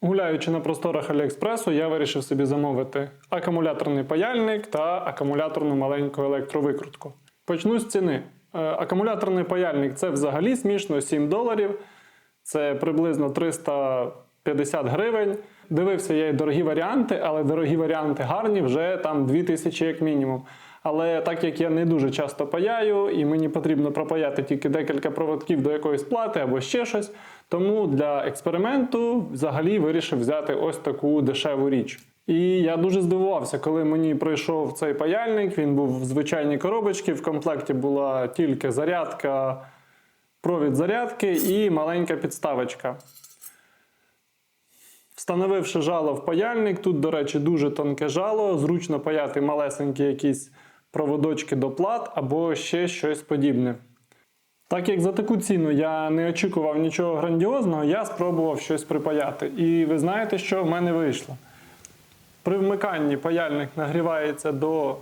Гуляючи на просторах Аліекспресу, я вирішив собі замовити акумуляторний паяльник та акумуляторну маленьку електровикрутку. Почну з ціни. Е, Акумуляторний паяльник це взагалі смішно 7 доларів. Це приблизно 350 гривень. Дивився я й дорогі варіанти, але дорогі варіанти гарні вже там 2000 як мінімум. Але так як я не дуже часто паяю, і мені потрібно пропаяти тільки декілька проводків до якоїсь плати або ще щось, тому для експерименту взагалі вирішив взяти ось таку дешеву річ. І я дуже здивувався, коли мені прийшов цей паяльник. Він був в звичайній коробочці. В комплекті була тільки зарядка, провід зарядки і маленька підставочка. Встановивши жало в паяльник, тут, до речі, дуже тонке жало, зручно паяти малесенькі якісь проводочки до плат або ще щось подібне. Так як за таку ціну я не очікував нічого грандіозного, я спробував щось припаяти. І ви знаєте, що в мене вийшло? При вмиканні паяльник нагрівається до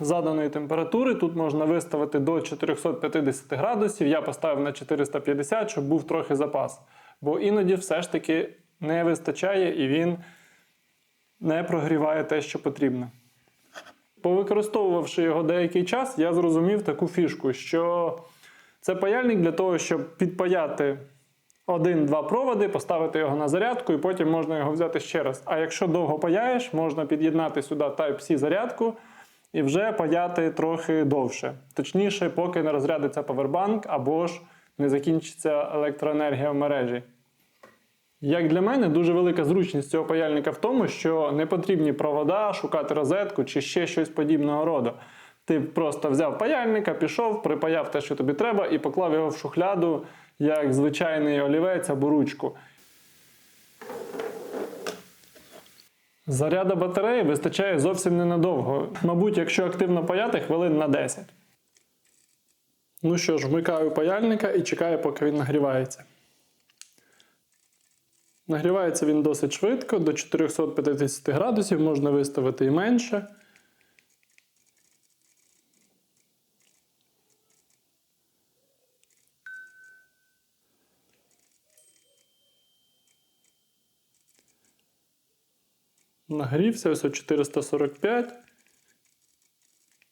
заданої температури. Тут можна виставити до 450 градусів. Я поставив на 450, щоб був трохи запас. Бо іноді все ж таки не вистачає і він не прогріває те, що потрібно. Повикористовувавши його деякий час, я зрозумів таку фішку, що це паяльник для того, щоб підпаяти один-два проводи, поставити його на зарядку, і потім можна його взяти ще раз. А якщо довго паяєш, можна під'єднати сюди Type-C зарядку і вже паяти трохи довше. Точніше, поки не розрядиться павербанк або ж не закінчиться електроенергія в мережі. Як для мене, дуже велика зручність цього паяльника в тому, що не потрібні провода, шукати розетку чи ще щось подібного роду. Ти просто взяв паяльника, пішов, припаяв те, що тобі треба, і поклав його в шухляду, як звичайний олівець або ручку. Заряда батареї вистачає зовсім ненадовго. Мабуть, якщо активно паяти, хвилин на 10. Ну що ж, вмикаю паяльника і чекаю, поки він нагрівається. Нагрівається він досить швидко, до 450 градусів можна виставити і менше. Нагрівся ось о 445,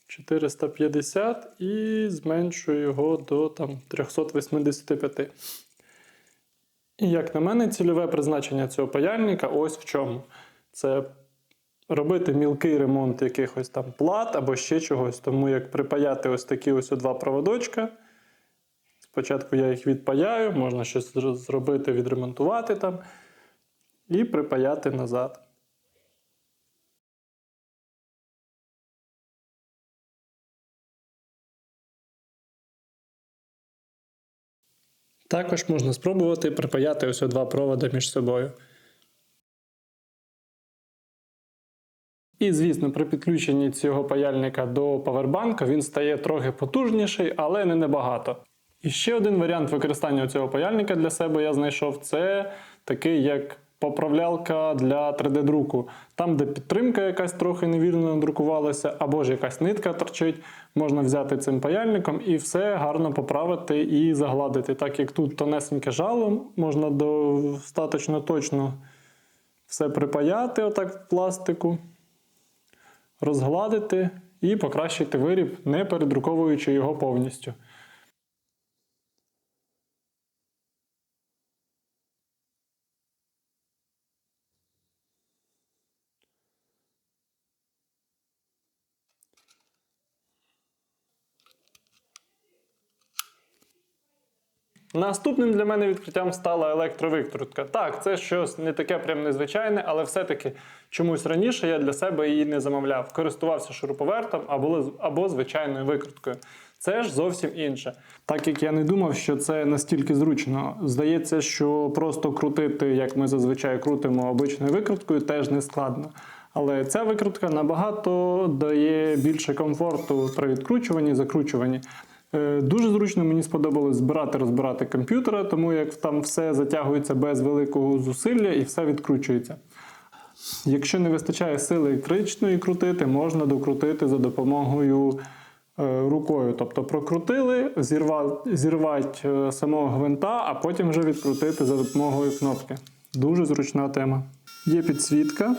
450 і зменшую його до там, 385. І як на мене, цільове призначення цього паяльника ось в чому. Це робити мілкий ремонт якихось там плат або ще чогось. Тому як припаяти ось такі ось два проводочка. Спочатку я їх відпаяю, можна щось зробити, відремонтувати там, і припаяти назад. Також можна спробувати припаяти ось два проводи між собою. І, звісно, при підключенні цього паяльника до павербанка він стає трохи потужніший, але не набагато. І ще один варіант використання цього паяльника для себе я знайшов це такий як поправлялка для 3D-друку. Там, де підтримка якась трохи невірно надрукувалася, або ж якась нитка торчить, можна взяти цим паяльником і все гарно поправити і загладити. Так як тут тонесеньке жало, можна достатньо точно все припаяти отак в пластику, розгладити і покращити виріб, не передруковуючи його повністю. Наступним для мене відкриттям стала електровикрутка. Так, це щось не таке прям незвичайне, але все-таки чомусь раніше я для себе її не замовляв. Користувався шуруповертом або, або звичайною викруткою. Це ж зовсім інше. Так як я не думав, що це настільки зручно. Здається, що просто крутити, як ми зазвичай крутимо обичною викруткою, теж не складно. Але ця викрутка набагато дає більше комфорту при відкручуванні, закручуванні. Е, Дуже зручно мені сподобалось збирати розбирати комп'ютера, тому як там все затягується без великого зусилля і все відкручується. Якщо не вистачає сили електричної крутити, можна докрутити за допомогою е, рукою. Тобто прокрутили, зірвати, зірвати е, самого гвинта, а потім вже відкрутити за допомогою кнопки. Дуже зручна тема. Є підсвітка.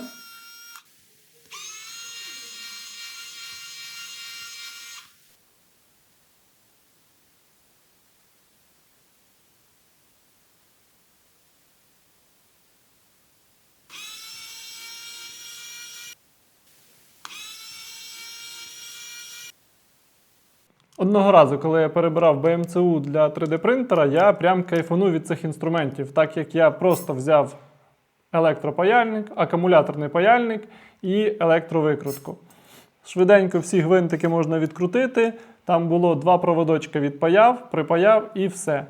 Одного разу, коли я перебирав BMCU для 3D принтера, я прям кайфанув від цих інструментів, так як я просто взяв електропаяльник, акумуляторний паяльник і електровикрутку. Швиденько всі гвинтики можна відкрутити. Там було два проводочка відпаяв, припаяв і все.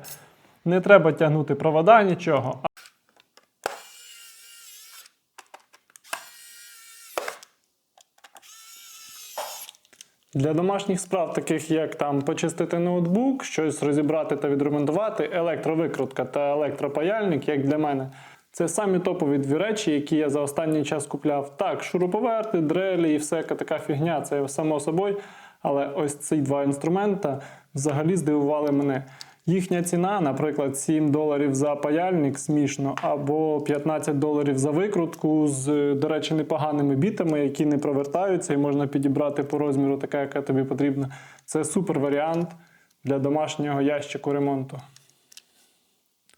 Не треба тягнути провода, нічого. Для домашніх справ, таких як там почистити ноутбук, щось розібрати та відремонтувати, електровикрутка та електропаяльник, як для мене, це самі топові дві речі, які я за останній час купляв. Так, шуруповерти, дрелі і всяка така фігня, це само собою. Але ось ці два інструмента взагалі здивували мене. Їхня ціна, наприклад, 7 доларів за паяльник смішно, або 15 доларів за викрутку з, до речі, непоганими бітами, які не провертаються, і можна підібрати по розміру така, яка тобі потрібна. Це супер варіант для домашнього ящику ремонту.